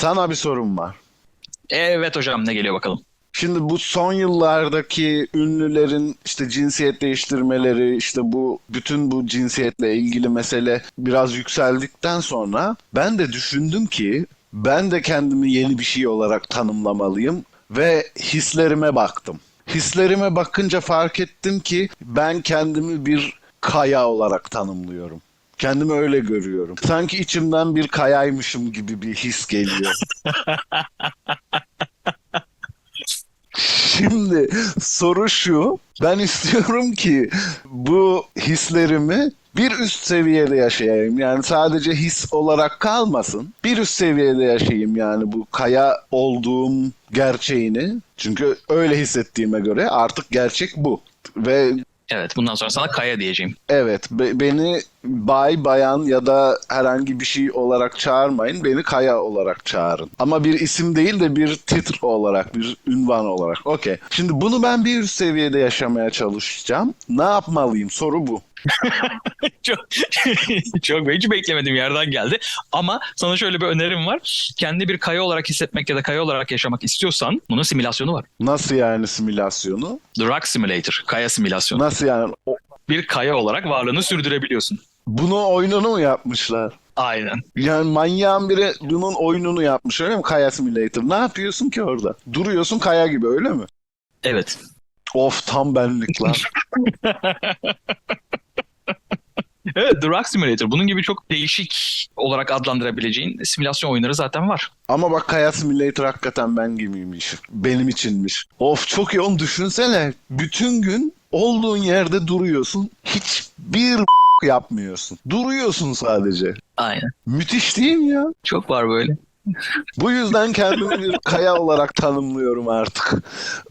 Sana bir sorum var. Evet hocam ne geliyor bakalım. Şimdi bu son yıllardaki ünlülerin işte cinsiyet değiştirmeleri, işte bu bütün bu cinsiyetle ilgili mesele biraz yükseldikten sonra ben de düşündüm ki ben de kendimi yeni bir şey olarak tanımlamalıyım ve hislerime baktım. Hislerime bakınca fark ettim ki ben kendimi bir kaya olarak tanımlıyorum. Kendimi öyle görüyorum. Sanki içimden bir kayaymışım gibi bir his geliyor. Şimdi soru şu. Ben istiyorum ki bu hislerimi bir üst seviyede yaşayayım. Yani sadece his olarak kalmasın. Bir üst seviyede yaşayayım yani bu kaya olduğum gerçeğini. Çünkü öyle hissettiğime göre artık gerçek bu. Ve Evet bundan sonra sana Kaya diyeceğim. evet be- beni bay bayan ya da herhangi bir şey olarak çağırmayın. Beni Kaya olarak çağırın. Ama bir isim değil de bir titr olarak, bir ünvan olarak. Okey. Şimdi bunu ben bir üst seviyede yaşamaya çalışacağım. Ne yapmalıyım? Soru bu. çok, çok hiç beklemedim yerden geldi. Ama sana şöyle bir önerim var. Kendi bir Kaya olarak hissetmek ya da Kaya olarak yaşamak istiyorsan bunun simülasyonu var. Nasıl yani simülasyonu? The Rock Simulator. Kaya simülasyonu. Nasıl yani? O- Bir Kaya olarak varlığını sürdürebiliyorsun. Bunu oyununu mu yapmışlar? Aynen. Yani manyağın biri bunun oyununu yapmış öyle mi? Kaya Simulator. Ne yapıyorsun ki orada? Duruyorsun kaya gibi öyle mi? Evet. Of tam benlik lan. Evet The Rock Simulator. Bunun gibi çok değişik olarak adlandırabileceğin simülasyon oyunları zaten var. Ama bak Kaya Simulator hakikaten ben gibiymiş. Benim içinmiş. Of çok iyi oğlum düşünsene. Bütün gün olduğun yerde duruyorsun. Hiçbir yapmıyorsun. Duruyorsun sadece. Aynen. Müthiş değil mi ya? Çok var böyle. Bu yüzden kendimi bir kaya olarak tanımlıyorum artık.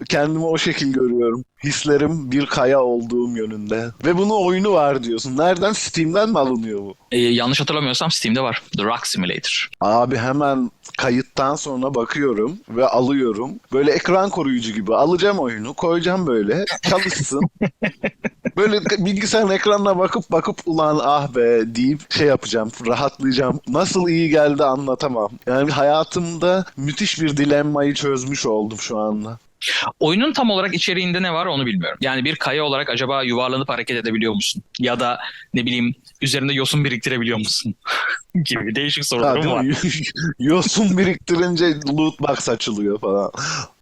Kendimi o şekil görüyorum. Hislerim bir kaya olduğum yönünde. Ve bunun oyunu var diyorsun. Nereden? Steam'den mi alınıyor bu? Ee, yanlış hatırlamıyorsam Steam'de var. The Rock Simulator. Abi hemen kayıttan sonra bakıyorum ve alıyorum. Böyle ekran koruyucu gibi alacağım oyunu, koyacağım böyle, çalışsın. böyle bilgisayarın ekranına bakıp bakıp ulan ah be deyip şey yapacağım, rahatlayacağım. Nasıl iyi geldi anlatamam. Yani hayatımda müthiş bir dilemmayı çözmüş oldum şu anda. Oyunun tam olarak içeriğinde ne var onu bilmiyorum. Yani bir kaya olarak acaba yuvarlanıp hareket edebiliyor musun? Ya da ne bileyim üzerinde yosun biriktirebiliyor musun? gibi değişik sorularım var. Yosun biriktirince loot box açılıyor falan.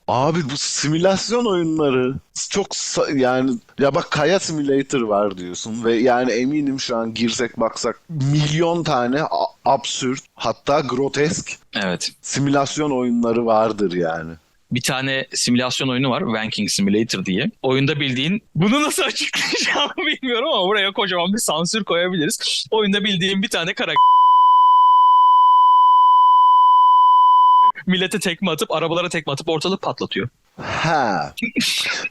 Abi bu simülasyon oyunları çok yani ya bak Kaya Simulator var diyorsun ve yani eminim şu an girsek baksak milyon tane absürt hatta grotesk Evet. simülasyon oyunları vardır yani. Bir tane simülasyon oyunu var. Wanking Simulator diye. Oyunda bildiğin bunu nasıl açıklayacağımı bilmiyorum ama buraya kocaman bir sansür koyabiliriz. Oyunda bildiğin bir tane karakter millete tekme atıp arabalara tekme atıp ortalık patlatıyor. Ha.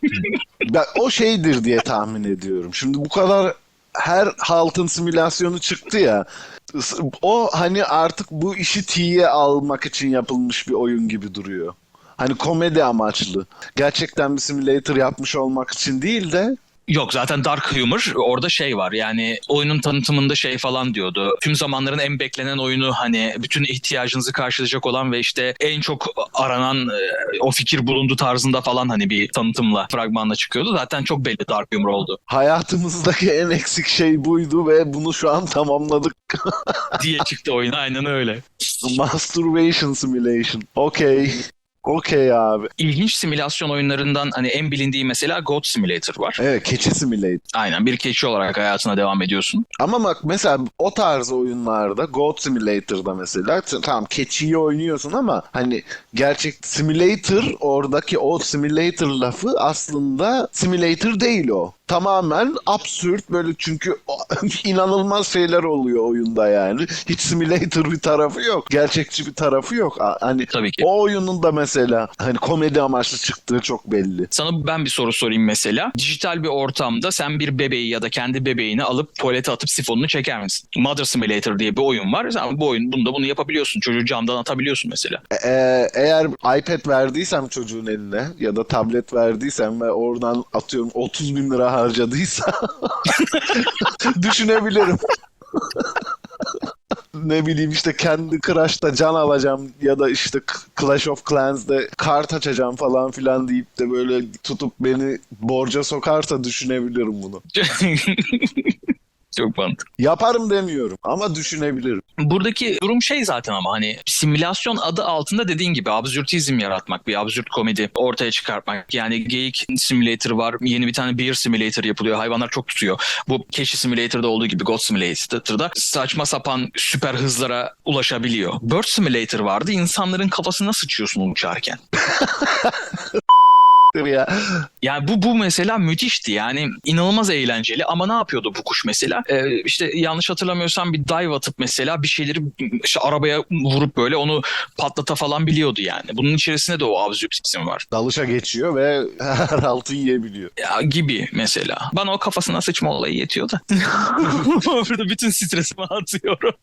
ben o şeydir diye tahmin ediyorum. Şimdi bu kadar her haltın simülasyonu çıktı ya. O hani artık bu işi tiye almak için yapılmış bir oyun gibi duruyor. Hani komedi amaçlı. Gerçekten bir simülator yapmış olmak için değil de Yok zaten Dark Humor orada şey var yani oyunun tanıtımında şey falan diyordu. Tüm zamanların en beklenen oyunu hani bütün ihtiyacınızı karşılayacak olan ve işte en çok aranan e, o fikir bulundu tarzında falan hani bir tanıtımla fragmanla çıkıyordu. Zaten çok belli Dark Humor oldu hayatımızdaki en eksik şey buydu ve bunu şu an tamamladık. diye çıktı oyun aynen öyle. Masturbation Simulation. Okey. Okey abi. İlginç simülasyon oyunlarından hani en bilindiği mesela Goat Simulator var. Evet, keçi simulator. Aynen bir keçi olarak hayatına devam ediyorsun. Ama bak mesela o tarz oyunlarda Goat Simulator'da mesela tamam keçiyi oynuyorsun ama hani gerçek simulator oradaki o simulator lafı aslında simulator değil o. Tamamen absürt böyle çünkü inanılmaz şeyler oluyor oyunda yani. Hiç simulator bir tarafı yok. Gerçekçi bir tarafı yok. Hani Tabii ki. o oyunun da mesela hani komedi amaçlı çıktığı çok belli. Sana ben bir soru sorayım mesela. Dijital bir ortamda sen bir bebeği ya da kendi bebeğini alıp tuvalete atıp sifonunu çeker misin? Mother Simulator diye bir oyun var. Sen bu oyun bunda bunu yapabiliyorsun. Çocuğu camdan atabiliyorsun mesela. Ee, eğer iPad verdiysem çocuğun eline ya da tablet verdiysem ve oradan atıyorum 30 bin lira harcadıysa düşünebilirim. ne bileyim işte kendi Crush'ta can alacağım ya da işte Clash of Clans'de kart açacağım falan filan deyip de böyle tutup beni borca sokarsa düşünebilirim bunu. Çok mantıklı. Yaparım demiyorum ama düşünebilirim. Buradaki durum şey zaten ama hani simülasyon adı altında dediğin gibi absürtizm yaratmak, bir absürt komedi ortaya çıkartmak. Yani geyik simulator var, yeni bir tane beer simulator yapılıyor. Hayvanlar çok tutuyor. Bu Keşi Simulator'da olduğu gibi God Simulator'da saçma sapan süper hızlara ulaşabiliyor. Bird Simulator vardı. İnsanların kafasına sıçıyorsun uçarken. Ya. Yani bu bu mesela müthişti. Yani inanılmaz eğlenceli ama ne yapıyordu bu kuş mesela? Ee, işte yanlış hatırlamıyorsam bir dive atıp mesela bir şeyleri işte arabaya vurup böyle onu patlata falan biliyordu yani. Bunun içerisinde de o absürtizm var. Dalışa geçiyor ve her altı yiyebiliyor. Ya, gibi mesela. Bana o kafasına sıçma olayı yetiyor da. Burada bütün stresimi atıyorum.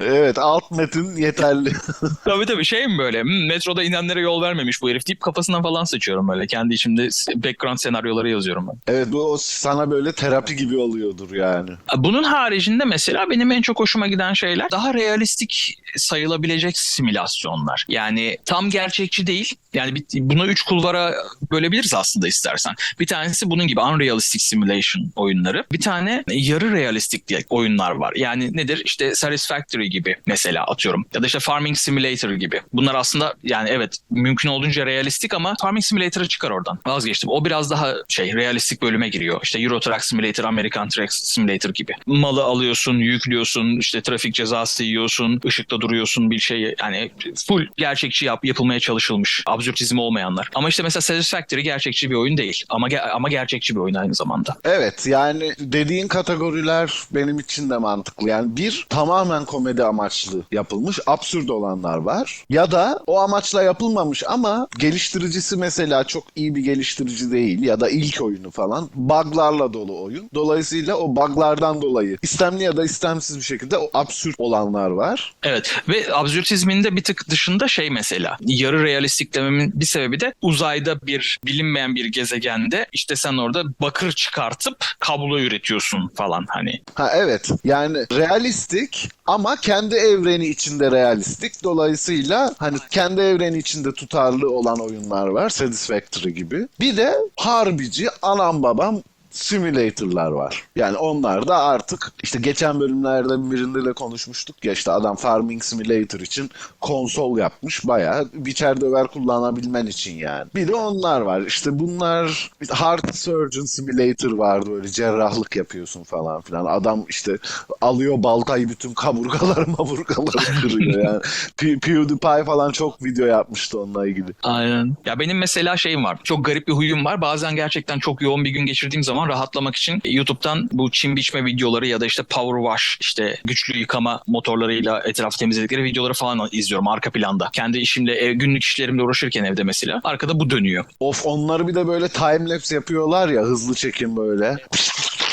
Evet alt metin yeterli. tabii tabii şey mi böyle "Hmm, metroda inenlere yol vermemiş bu herif deyip kafasına falan sıçıyorum böyle. Kendi içimde background senaryoları yazıyorum ben. evet bu o sana böyle terapi gibi oluyordur yani. Bunun haricinde mesela benim en çok hoşuma giden şeyler daha realistik sayılabilecek simülasyonlar. Yani tam gerçekçi değil. Yani bir- buna üç kulvara bölebiliriz aslında istersen. Bir tanesi bunun gibi unrealistic simulation oyunları. Bir tane yarı realistik diye oyunlar var. Yani nedir? İşte Satisfactory gibi mesela atıyorum. Ya da işte Farming Simulator gibi. Bunlar aslında yani evet mümkün olduğunca realistik ama Farming Simulator'ı çıkar oradan. Vazgeçtim. O biraz daha şey realistik bölüme giriyor. İşte Euro Truck Simulator, American Truck Simulator gibi. Malı alıyorsun, yüklüyorsun, işte trafik cezası yiyorsun, ışıkta duruyorsun bir şey yani full gerçekçi yap, yapılmaya çalışılmış. Absürtizm olmayanlar. Ama işte mesela Satisfactory gerçekçi bir oyun değil. Ama ge- ama gerçekçi bir oyun aynı zamanda. Evet yani dediğin kategoriler benim için de mantıklı. Yani bir tamamen komedi amaçlı yapılmış absürt olanlar var. Ya da o amaçla yapılmamış ama geliştiricisi mesela çok iyi bir geliştirici değil ya da ilk oyunu falan buglarla dolu oyun. Dolayısıyla o buglardan dolayı istemli ya da istemsiz bir şekilde o absürt olanlar var. Evet ve absürtizmin de bir tık dışında şey mesela yarı realistik dememin bir sebebi de uzayda bir bilinmeyen bir gezegende işte sen orada bakır çıkartıp kablo üretiyorsun falan hani. Ha evet yani realistik ama kendi evreni içinde realistik. Dolayısıyla hani kendi evreni içinde tutarlı olan oyunlar var. Satisfactory gibi. Bir de harbici anam babam simülatörler var. Yani onlar da artık işte geçen bölümlerde birinde de konuşmuştuk ya işte adam Farming Simulator için konsol yapmış bayağı biçer döver kullanabilmen için yani. Bir de onlar var. İşte bunlar Heart Surgeon Simulator vardı böyle cerrahlık yapıyorsun falan filan. Adam işte alıyor baltayı bütün kaburgaları maburgaları kırıyor yani. P- PewDiePie falan çok video yapmıştı onunla ilgili. Aynen. Ya benim mesela şeyim var. Çok garip bir huyum var. Bazen gerçekten çok yoğun bir gün geçirdiğim zaman rahatlamak için YouTube'dan bu çim biçme videoları ya da işte power wash işte güçlü yıkama motorlarıyla etrafı temizledikleri videoları falan izliyorum arka planda. Kendi işimle ev, günlük işlerimle uğraşırken evde mesela. Arkada bu dönüyor. Of onları bir de böyle time lapse yapıyorlar ya hızlı çekim böyle.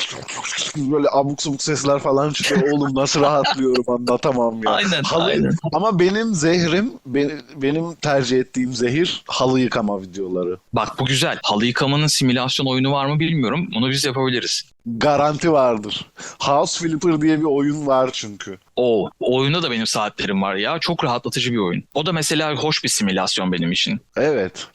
Böyle abuk subuk sesler falan çıkıyor. Oğlum nasıl rahatlıyorum anlatamam ya. Aynen, Halı- aynen. Ama benim zehrim, benim, benim tercih ettiğim zehir halı yıkama videoları. Bak bu güzel. Halı yıkamanın simülasyon oyunu var mı bilmiyorum. Onu biz yapabiliriz. Garanti vardır. House Flipper diye bir oyun var çünkü. O oyunda da benim saatlerim var ya. Çok rahatlatıcı bir oyun. O da mesela hoş bir simülasyon benim için. Evet.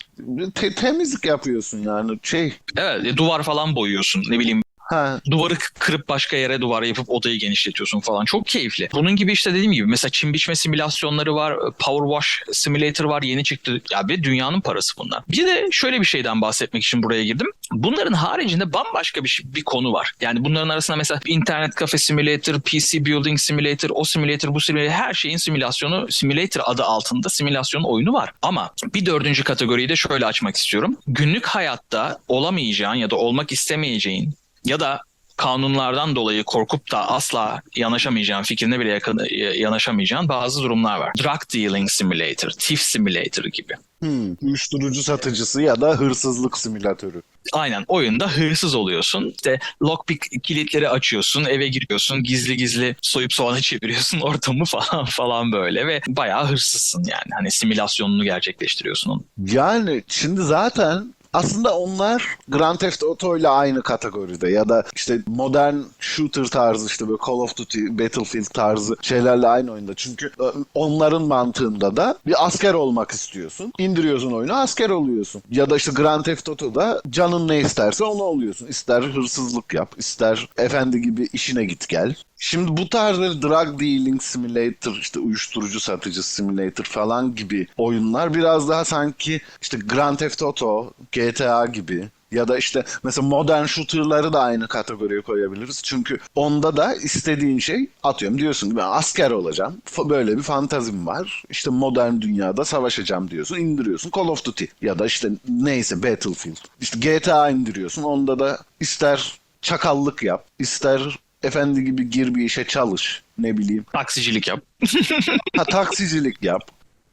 Te- temizlik yapıyorsun yani şey. Evet e, duvar falan boyuyorsun. Ne bileyim Ha, duvarı kırıp başka yere duvar yapıp odayı genişletiyorsun falan. Çok keyifli. Bunun gibi işte dediğim gibi mesela çim biçme simülasyonları var. Power Wash Simulator var. Yeni çıktı. Ya ve dünyanın parası bunlar. Bir de şöyle bir şeyden bahsetmek için buraya girdim. Bunların haricinde bambaşka bir, bir konu var. Yani bunların arasında mesela internet kafe simulator, PC building simulator, o simulator, bu simulator her şeyin simülasyonu simulator adı altında simülasyon oyunu var. Ama bir dördüncü kategoriyi de şöyle açmak istiyorum. Günlük hayatta olamayacağın ya da olmak istemeyeceğin ya da kanunlardan dolayı korkup da asla yanaşamayacağın, fikrine bile yakın, yanaşamayacağın bazı durumlar var. Drug dealing simulator, thief simulator gibi. hmm, uyuşturucu satıcısı ya da hırsızlık simülatörü. Aynen oyunda hırsız oluyorsun. İşte lockpick kilitleri açıyorsun, eve giriyorsun, gizli gizli soyup soğana çeviriyorsun ortamı falan falan böyle ve bayağı hırsızsın yani. Hani simülasyonunu gerçekleştiriyorsun onun. Yani şimdi zaten Aslında onlar Grand Theft Auto ile aynı kategoride ya da işte modern shooter tarzı işte böyle Call of Duty, Battlefield tarzı şeylerle aynı oyunda. Çünkü e, onların mantığında da bir asker olmak istiyorsun. İndiriyorsun oyunu asker oluyorsun. Ya da işte Grand Theft Auto'da canın ne isterse onu oluyorsun. İster hırsızlık yap, ister efendi gibi işine git gel. Şimdi bu tarz böyle drug dealing simulator, işte uyuşturucu satıcı simulator falan gibi oyunlar biraz daha sanki işte Grand Theft Auto, GTA gibi ya da işte mesela modern shooter'ları da aynı kategoriye koyabiliriz. Çünkü onda da istediğin şey atıyorum diyorsun ki ben asker olacağım. Böyle bir fantazim var. İşte modern dünyada savaşacağım diyorsun. indiriyorsun Call of Duty ya da işte neyse Battlefield. İşte GTA indiriyorsun. Onda da ister çakallık yap, ister efendi gibi gir bir işe çalış. Ne bileyim. Taksicilik yap. Ha taksicilik yap.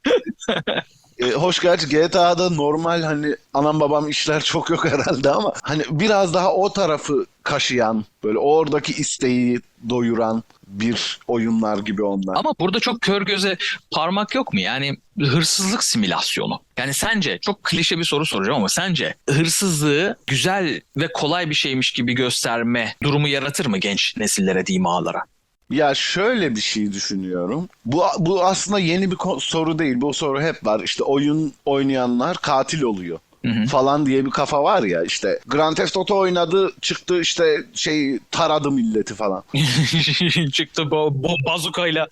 E, hoş gerçi GTA'da normal hani anam babam işler çok yok herhalde ama hani biraz daha o tarafı kaşıyan böyle oradaki isteği doyuran bir oyunlar gibi onlar. Ama burada çok kör göze parmak yok mu? Yani hırsızlık simülasyonu. Yani sence çok klişe bir soru soracağım ama sence hırsızlığı güzel ve kolay bir şeymiş gibi gösterme durumu yaratır mı genç nesillere diyeyim? Ya şöyle bir şey düşünüyorum. Bu bu aslında yeni bir soru değil. Bu soru hep var. İşte oyun oynayanlar katil oluyor. falan diye bir kafa var ya işte Grand Theft Auto oynadı çıktı işte şey taradı milleti falan. Çıktı bu, bu bazukayla.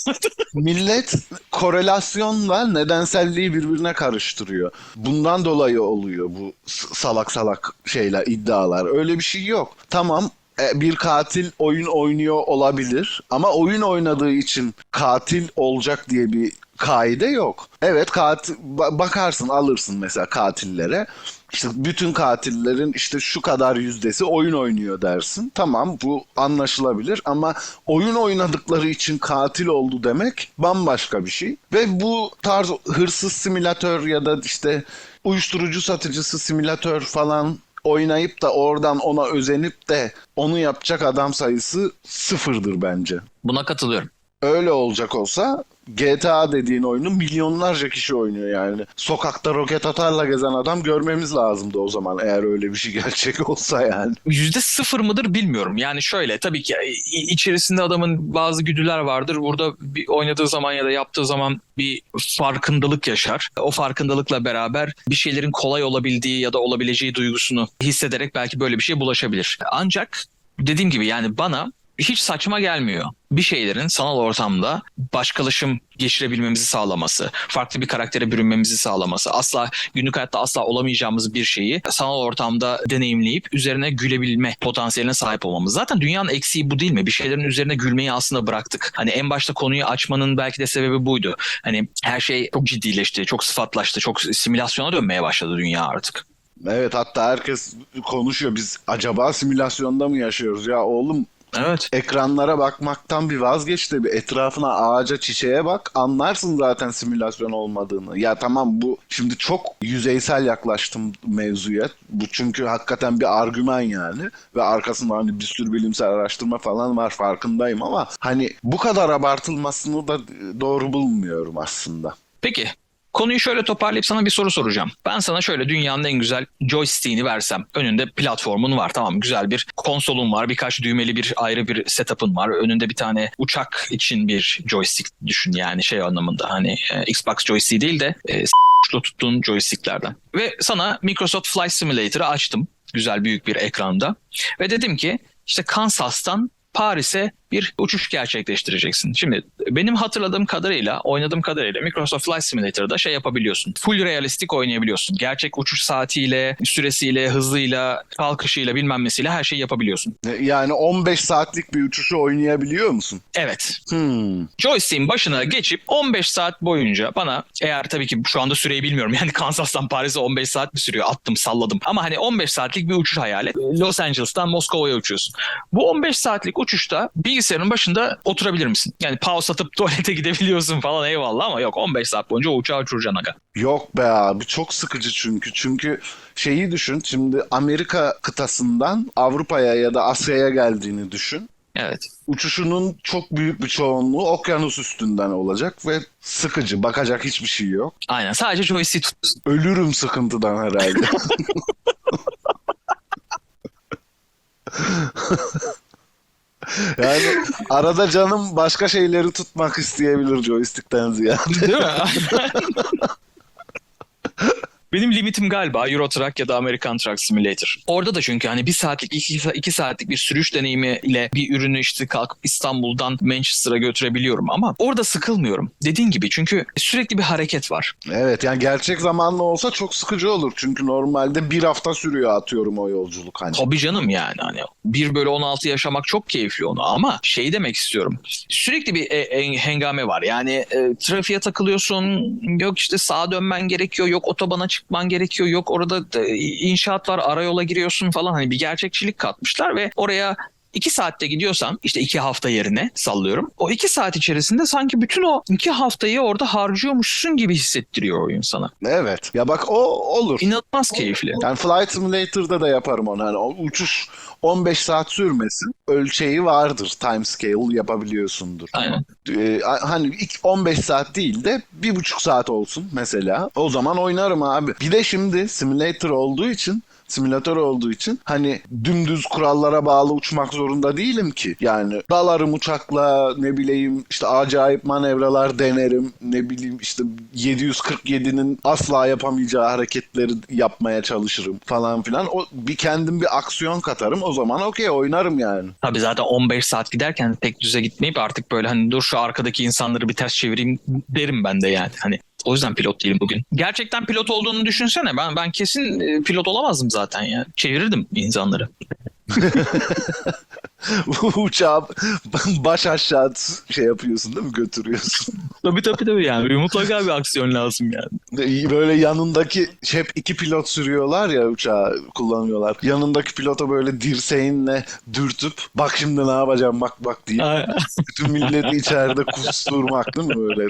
Millet korelasyonla nedenselliği birbirine karıştırıyor. Bundan dolayı oluyor bu salak salak şeyler, iddialar. Öyle bir şey yok. Tamam bir katil oyun oynuyor olabilir ama oyun oynadığı için katil olacak diye bir kaide yok. Evet katil ba- bakarsın alırsın mesela katillere. İşte bütün katillerin işte şu kadar yüzdesi oyun oynuyor dersin. Tamam bu anlaşılabilir ama oyun oynadıkları için katil oldu demek bambaşka bir şey. Ve bu tarz hırsız simülatör ya da işte uyuşturucu satıcısı simülatör falan oynayıp da oradan ona özenip de onu yapacak adam sayısı sıfırdır bence. Buna katılıyorum. Öyle olacak olsa GTA dediğin oyunu milyonlarca kişi oynuyor yani. Sokakta roket atarla gezen adam görmemiz lazımdı o zaman eğer öyle bir şey gerçek olsa yani. Yüzde sıfır mıdır bilmiyorum. Yani şöyle tabii ki i- içerisinde adamın bazı güdüler vardır. Burada bir oynadığı zaman ya da yaptığı zaman bir farkındalık yaşar. O farkındalıkla beraber bir şeylerin kolay olabildiği ya da olabileceği duygusunu hissederek belki böyle bir şey bulaşabilir. Ancak dediğim gibi yani bana hiç saçma gelmiyor. Bir şeylerin sanal ortamda başkalaşım geçirebilmemizi sağlaması, farklı bir karaktere bürünmemizi sağlaması, asla günlük hayatta asla olamayacağımız bir şeyi sanal ortamda deneyimleyip üzerine gülebilme potansiyeline sahip olmamız. Zaten dünyanın eksiği bu değil mi? Bir şeylerin üzerine gülmeyi aslında bıraktık. Hani en başta konuyu açmanın belki de sebebi buydu. Hani her şey çok ciddileşti, çok sıfatlaştı, çok simülasyona dönmeye başladı dünya artık. Evet hatta herkes konuşuyor biz acaba simülasyonda mı yaşıyoruz ya oğlum Evet. ekranlara bakmaktan bir vazgeç de bir etrafına ağaca çiçeğe bak anlarsın zaten simülasyon olmadığını. Ya tamam bu şimdi çok yüzeysel yaklaştım mevzuya. Bu çünkü hakikaten bir argüman yani ve arkasında hani bir sürü bilimsel araştırma falan var farkındayım ama hani bu kadar abartılmasını da doğru bulmuyorum aslında. Peki konuyu şöyle toparlayıp sana bir soru soracağım. Ben sana şöyle dünyanın en güzel joystick'ini versem. Önünde platformun var tamam güzel bir konsolun var. Birkaç düğmeli bir ayrı bir setup'ın var. Önünde bir tane uçak için bir joystick düşün yani şey anlamında. Hani e, Xbox joystick değil de e, s***lu tuttuğun joysticklerden. Ve sana Microsoft Flight Simulator'ı açtım. Güzel büyük bir ekranda. Ve dedim ki işte Kansas'tan Paris'e bir uçuş gerçekleştireceksin. Şimdi benim hatırladığım kadarıyla, oynadığım kadarıyla Microsoft Flight Simulator'da şey yapabiliyorsun. Full realistik oynayabiliyorsun. Gerçek uçuş saatiyle, süresiyle, hızıyla, kalkışıyla bilmem nesiyle her şeyi yapabiliyorsun. Yani 15 saatlik bir uçuşu oynayabiliyor musun? Evet. Hmm. Joystick'in başına geçip 15 saat boyunca bana eğer tabii ki şu anda süreyi bilmiyorum. Yani Kansas'tan Paris'e 15 saat mi sürüyor? Attım salladım. Ama hani 15 saatlik bir uçuş hayal et. Los Angeles'tan Moskova'ya uçuyorsun. Bu 15 saatlik uçuşta bilgisayarın başında oturabilir misin? Yani pause atıp tuvalete gidebiliyorsun falan eyvallah ama yok 15 saat boyunca o uçağı uçuracaksın aga. Yok be abi çok sıkıcı çünkü. Çünkü şeyi düşün şimdi Amerika kıtasından Avrupa'ya ya da Asya'ya geldiğini düşün. Evet. Uçuşunun çok büyük bir çoğunluğu okyanus üstünden olacak ve sıkıcı. Bakacak hiçbir şey yok. Aynen. Sadece joystick tutuyorsun. Ölürüm sıkıntıdan herhalde. yani arada canım başka şeyleri tutmak isteyebilir joystick'ten ziyade. Değil mi? Benim limitim galiba Euro Truck ya da American Truck Simulator. Orada da çünkü hani bir saatlik, iki, iki saatlik bir sürüş deneyimi ile bir ürünü işte kalkıp İstanbul'dan Manchester'a götürebiliyorum ama orada sıkılmıyorum. Dediğin gibi çünkü sürekli bir hareket var. Evet yani gerçek zamanlı olsa çok sıkıcı olur. Çünkü normalde bir hafta sürüyor atıyorum o yolculuk hani. Tabii canım yani hani 1 bölü 16 yaşamak çok keyifli onu ama şey demek istiyorum. Sürekli bir e, e, hengame var. Yani e, trafiğe takılıyorsun. Yok işte sağa dönmen gerekiyor. Yok otobana çıkman gerekiyor. Yok orada da inşaat var. Arayola giriyorsun falan. Hani bir gerçekçilik katmışlar ve oraya iki saatte gidiyorsan işte iki hafta yerine sallıyorum. O iki saat içerisinde sanki bütün o iki haftayı orada harcıyormuşsun gibi hissettiriyor oyun sana. Evet. Ya bak o olur. İnanılmaz keyifli. Yani Flight Simulator'da da yaparım onu. Hani o uçuş 15 saat sürmesin. Ölçeği vardır. Time scale yapabiliyorsundur. Aynen. Ee, hani ilk 15 saat değil de bir buçuk saat olsun mesela. O zaman oynarım abi. Bir de şimdi simulator olduğu için simülatör olduğu için hani dümdüz kurallara bağlı uçmak zorunda değilim ki. Yani dalarım uçakla ne bileyim işte acayip manevralar denerim. Ne bileyim işte 747'nin asla yapamayacağı hareketleri yapmaya çalışırım falan filan. O bir kendim bir aksiyon katarım. O zaman okey oynarım yani. Tabii zaten 15 saat giderken tek düze gitmeyip artık böyle hani dur şu arkadaki insanları bir ters çevireyim derim ben de yani. Hani o yüzden pilot değilim bugün. Gerçekten pilot olduğunu düşünsene. Ben ben kesin e, pilot olamazdım zaten ya. Çevirirdim insanları. Uçağı baş aşağı şey yapıyorsun değil mi? Götürüyorsun. Tabii tabii tabii yani. Mutlaka bir aksiyon lazım yani. Böyle yanındaki hep iki pilot sürüyorlar ya uçağı kullanıyorlar. Yanındaki pilota böyle dirseğinle dürtüp bak şimdi ne yapacağım bak bak diye. Bütün milleti içeride kusturmak değil mi böyle?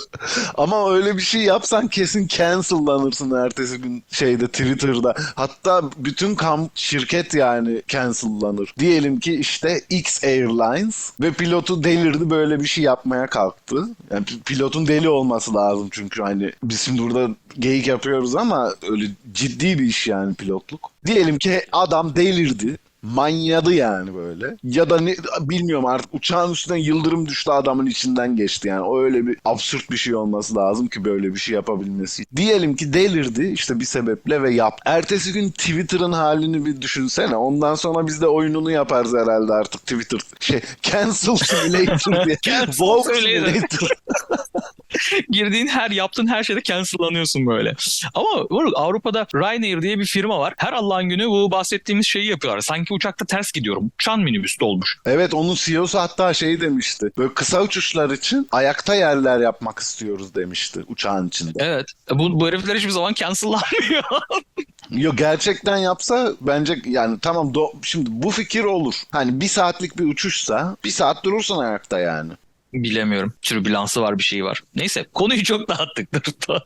Ama öyle bir şey yapsan kesin cancellanırsın ertesi gün şeyde Twitter'da. Hatta bütün kamp şirket yani cancellanır. Diyelim ki işte X Airlines ve pilotu delirdi böyle bir şey yapmaya kalktı. Yani pilotun deli olması lazım çünkü hani biz şimdi burada geyik yapıyoruz ama öyle ciddi bir iş yani pilotluk. Diyelim ki adam delirdi. Manyadı yani böyle. Ya da ne, bilmiyorum artık uçağın üstüne yıldırım düştü adamın içinden geçti yani. O öyle bir absürt bir şey olması lazım ki böyle bir şey yapabilmesi. Diyelim ki delirdi işte bir sebeple ve yap. Ertesi gün Twitter'ın halini bir düşünsene. Ondan sonra biz de oyununu yaparız herhalde artık Twitter. Şey Cancel Simulator diye. Cancel Simulator. Girdiğin her yaptığın her şeyde cancellanıyorsun böyle. Ama Avrupa'da Ryanair diye bir firma var. Her Allah'ın günü bu bahsettiğimiz şeyi yapıyorlar. Sanki uçakta ters gidiyorum. Uçan minibüs dolmuş. Evet onun CEO'su hatta şey demişti. Böyle kısa uçuşlar için ayakta yerler yapmak istiyoruz demişti uçağın içinde. Evet. Bu, bu herifler hiçbir zaman cancellanmıyor. Yok gerçekten yapsa bence yani tamam do- şimdi bu fikir olur. Hani bir saatlik bir uçuşsa bir saat durursun ayakta yani. Bilemiyorum. Türbülansı var bir şey var. Neyse konuyu çok dağıttık. Dur.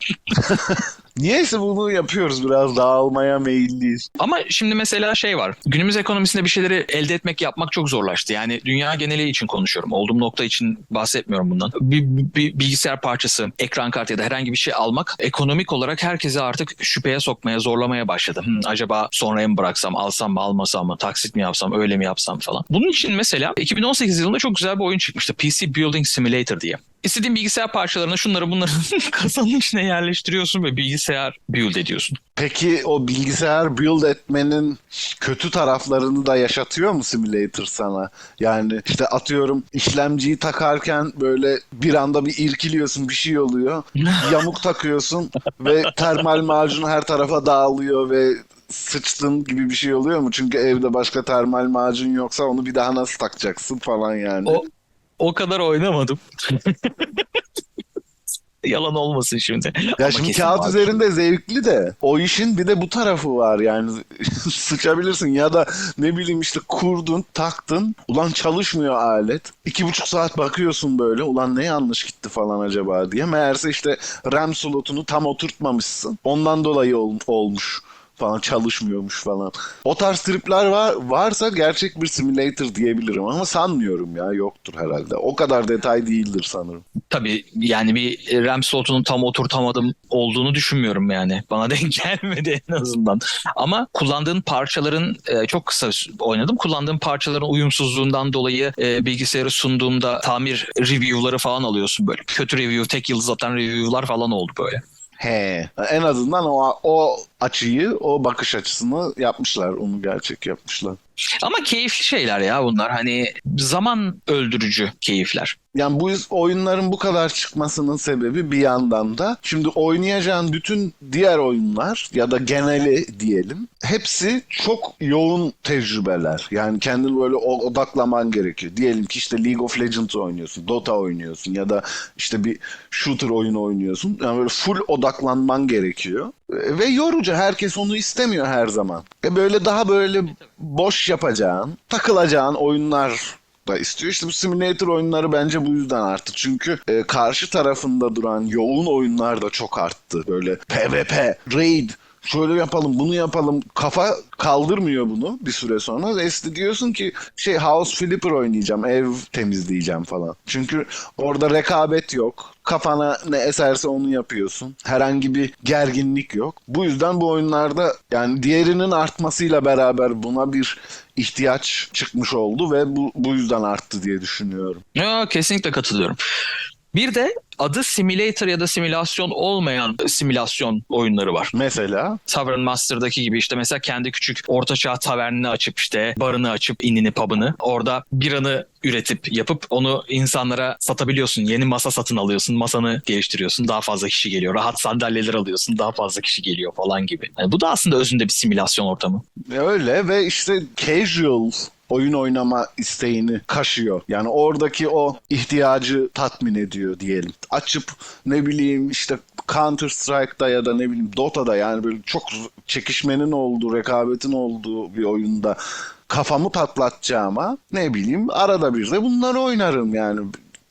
Niyeyse bunu yapıyoruz biraz dağılmaya meyilliyiz. Ama şimdi mesela şey var. Günümüz ekonomisinde bir şeyleri elde etmek, yapmak çok zorlaştı. Yani dünya geneli için konuşuyorum. Olduğum nokta için bahsetmiyorum bundan. Bir, bir bilgisayar parçası, ekran kartı ya da herhangi bir şey almak ekonomik olarak herkesi artık şüpheye sokmaya, zorlamaya başladı. Hmm, acaba sonraya mı bıraksam, alsam mı, almasam mı, taksit mi yapsam, öyle mi yapsam falan. Bunun için mesela 2018 yılında çok güzel bir oyun çıkmıştı. PC Building Simulator diye. İstediğin bilgisayar parçalarını şunları bunları kasanın içine yerleştiriyorsun ve bilgisayar build ediyorsun. Peki o bilgisayar build etmenin kötü taraflarını da yaşatıyor mu simulator sana? Yani işte atıyorum işlemciyi takarken böyle bir anda bir irkiliyorsun bir şey oluyor. Yamuk takıyorsun ve termal macun her tarafa dağılıyor ve sıçtın gibi bir şey oluyor mu? Çünkü evde başka termal macun yoksa onu bir daha nasıl takacaksın falan yani. O, o kadar oynamadım. Yalan olmasın şimdi. Ya Ama şimdi kağıt vardır. üzerinde zevkli de o işin bir de bu tarafı var yani. Sıçabilirsin ya da ne bileyim işte kurdun taktın. Ulan çalışmıyor alet. İki buçuk saat bakıyorsun böyle. Ulan ne yanlış gitti falan acaba diye. Meğerse işte RAM slotunu tam oturtmamışsın. Ondan dolayı ol- olmuş falan çalışmıyormuş falan. O tarz tripler var, varsa gerçek bir simulator diyebilirim ama sanmıyorum ya yoktur herhalde. O kadar detay değildir sanırım. Tabii yani bir RAM slotunun tam oturtamadım olduğunu düşünmüyorum yani. Bana denk gelmedi en azından. Ama kullandığın parçaların e, çok kısa oynadım. Kullandığın parçaların uyumsuzluğundan dolayı e, bilgisayarı sunduğumda tamir review'ları falan alıyorsun böyle. Kötü review, tek yıldız atan review'lar falan oldu böyle. He. En azından o, o açıyı, o bakış açısını yapmışlar. Onu gerçek yapmışlar. Ama keyifli şeyler ya bunlar. Hani zaman öldürücü keyifler. Yani bu oyunların bu kadar çıkmasının sebebi bir yandan da şimdi oynayacağın bütün diğer oyunlar ya da geneli diyelim hepsi çok yoğun tecrübeler. Yani kendini böyle odaklaman gerekiyor. Diyelim ki işte League of Legends oynuyorsun, Dota oynuyorsun ya da işte bir shooter oyunu oynuyorsun. Yani böyle full odaklanman gerekiyor. Ve yorucu. Herkes onu istemiyor her zaman. Ve böyle daha böyle boş yapacağın, takılacağın oyunlar da istiyor. İşte bu simulator oyunları bence bu yüzden arttı. Çünkü e, karşı tarafında duran yoğun oyunlar da çok arttı. Böyle PvP, raid, şöyle yapalım, bunu yapalım. Kafa kaldırmıyor bunu bir süre sonra. İşte diyorsun ki şey House Flipper oynayacağım, ev temizleyeceğim falan. Çünkü orada rekabet yok. Kafana ne eserse onu yapıyorsun. Herhangi bir gerginlik yok. Bu yüzden bu oyunlarda yani diğerinin artmasıyla beraber buna bir ihtiyaç çıkmış oldu ve bu, bu yüzden arttı diye düşünüyorum. Ya, kesinlikle katılıyorum. Bir de adı simulator ya da simülasyon olmayan simülasyon oyunları var. Mesela Tavern Master'daki gibi işte mesela kendi küçük ortaçağ tavernini açıp işte barını açıp inini pub'ını orada biranı üretip yapıp onu insanlara satabiliyorsun. Yeni masa satın alıyorsun. Masanı geliştiriyorsun. Daha fazla kişi geliyor. Rahat sandalyeler alıyorsun. Daha fazla kişi geliyor falan gibi. Yani bu da aslında özünde bir simülasyon ortamı. öyle ve işte casual oyun oynama isteğini kaşıyor. Yani oradaki o ihtiyacı tatmin ediyor diyelim. Açıp ne bileyim işte Counter Strike'da ya da ne bileyim Dota'da yani böyle çok çekişmenin olduğu, rekabetin olduğu bir oyunda kafamı patlatacağıma ne bileyim arada bir de bunları oynarım yani.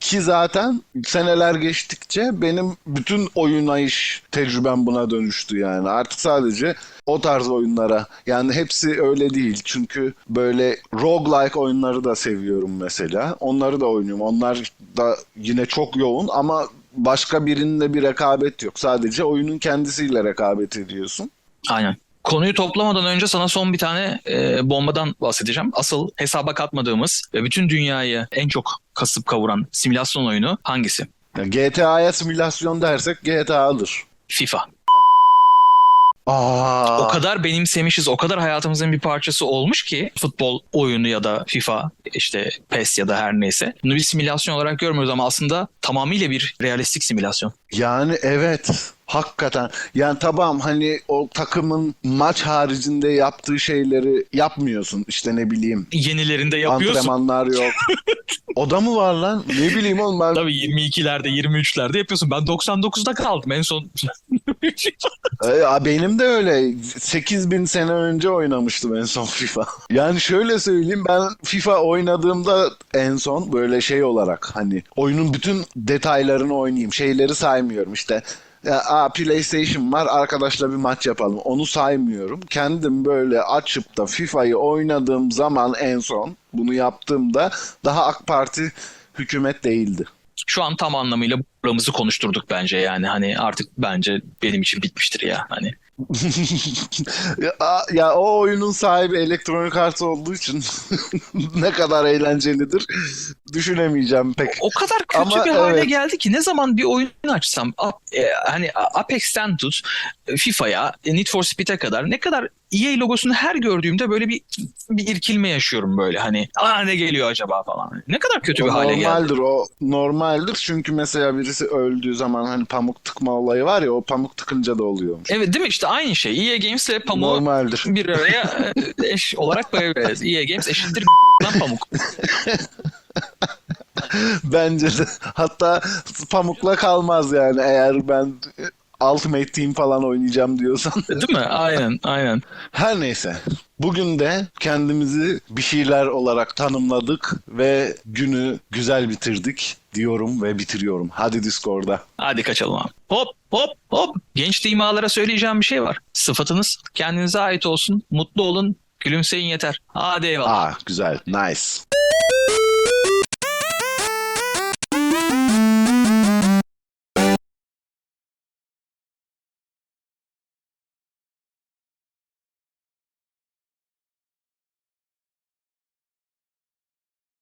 Ki zaten seneler geçtikçe benim bütün oynayış tecrübem buna dönüştü yani. Artık sadece o tarz oyunlara yani hepsi öyle değil. Çünkü böyle roguelike oyunları da seviyorum mesela. Onları da oynuyorum. Onlar da yine çok yoğun ama başka birinde bir rekabet yok. Sadece oyunun kendisiyle rekabet ediyorsun. Aynen. Konuyu toplamadan önce sana son bir tane e, bombadan bahsedeceğim. Asıl hesaba katmadığımız ve bütün dünyayı en çok kasıp kavuran simülasyon oyunu hangisi? Yani GTA'ya simülasyon dersek GTA'dır. FIFA. Aa, O kadar benimsemişiz, o kadar hayatımızın bir parçası olmuş ki futbol oyunu ya da FIFA, işte PES ya da her neyse. Bunu bir simülasyon olarak görmüyoruz ama aslında tamamıyla bir realistik simülasyon. Yani evet. Hakikaten. Yani tamam hani o takımın maç haricinde yaptığı şeyleri yapmıyorsun. İşte ne bileyim Yenilerinde yapıyorsun. antrenmanlar yok. o da mı var lan? Ne bileyim oğlum ben Tabii 22'lerde, 23'lerde yapıyorsun. Ben 99'da kaldım en son. Benim de öyle. 8000 sene önce oynamıştım en son FIFA. Yani şöyle söyleyeyim ben FIFA oynadığımda en son böyle şey olarak hani oyunun bütün detaylarını oynayayım. Şeyleri saymıyorum işte. Aa, PlayStation var arkadaşla bir maç yapalım. Onu saymıyorum. Kendim böyle açıp da FIFA'yı oynadığım zaman en son bunu yaptığımda daha AK Parti hükümet değildi. Şu an tam anlamıyla buramızı konuşturduk bence yani. Hani artık bence benim için bitmiştir ya. Hani ya, ya o oyunun sahibi Electronic Arts olduğu için ne kadar eğlencelidir düşünemeyeceğim pek. o kadar kötü Ama bir hale evet. geldi ki ne zaman bir oyun açsam a- e, hani Apex'ten tut e, FIFA'ya e, Need for Speed'e kadar ne kadar EA logosunu her gördüğümde böyle bir bir irkilme yaşıyorum böyle hani aa ne geliyor acaba falan. Ne kadar kötü bir O hale geldi. normaldir o normaldir çünkü mesela birisi öldüğü zaman hani pamuk tıkma olayı var ya o pamuk tıkınca da oluyormuş. Evet değil mi işte aynı şey. EA Games ile Pamuk Normaldir. bir araya e, eş olarak koyabiliriz. EA Games eşittir lan Pamuk. Bence de hatta pamukla kalmaz yani eğer ben Ultimate Team falan oynayacağım diyorsan. Değil mi? Aynen aynen. Her neyse. Bugün de kendimizi bir şeyler olarak tanımladık ve günü güzel bitirdik diyorum ve bitiriyorum. Hadi Discord'a. Hadi kaçalım abi. Hop. hop hop. Genç dimalara söyleyeceğim bir şey var. Sıfatınız kendinize ait olsun. Mutlu olun. Gülümseyin yeter. Hadi eyvallah. Aa güzel. Nice.